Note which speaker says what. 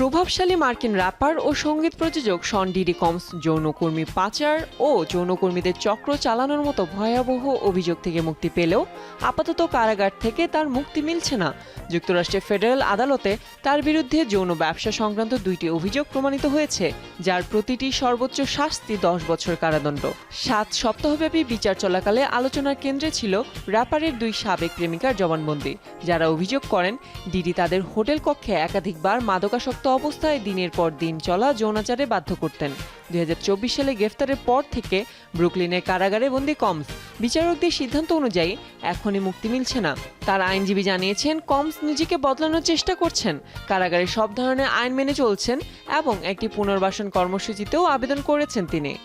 Speaker 1: প্রভাবশালী মার্কিন র্যাপার ও সংগীত প্রযোজক শন ডিডি কমস যৌনকর্মী পাচার ও যৌনকর্মীদের চক্র চালানোর মতো ভয়াবহ অভিযোগ থেকে মুক্তি পেলেও আপাতত কারাগার থেকে তার মুক্তি মিলছে না। যুক্তরাষ্ট্রের ফেডারেল আদালতে তার বিরুদ্ধে যৌন ব্যবসা সংক্রান্ত দুইটি অভিযোগ প্রমাণিত হয়েছে, যার প্রতিটি সর্বোচ্চ শাস্তি দশ বছর কারাদণ্ড। সাত সপ্তাহব্যাপী বিচার চলাকালে আলোচনার কেন্দ্রে ছিল র্যাপারের দুই সাবেক প্রেমিকার জবানবন্দি। যারা অভিযোগ করেন, ডিডি তাদের হোটেল কক্ষে একাধিকবার মাদকাসক্ত অবস্থায় দিনের পর দিন চলা যৌনাচারে বাধ্য করতেন। দুই হাজার চব্বিশ সালে গ্রেফতারের পর থেকে ব্রুকলিনের কারাগারে বন্দি কমস। বিচারকদের সিদ্ধান্ত অনুযায়ী এখনই মুক্তি মিলছে না। তার আইনজীবী জানিয়েছেন, কমস নিজেকে বদলানোর চেষ্টা করছেন। কারাগারে সব ধরনের আইন মেনে চলছেন এবং একটি পুনর্বাসন কর্মসূচিতেও আবেদন করেছেন তিনি।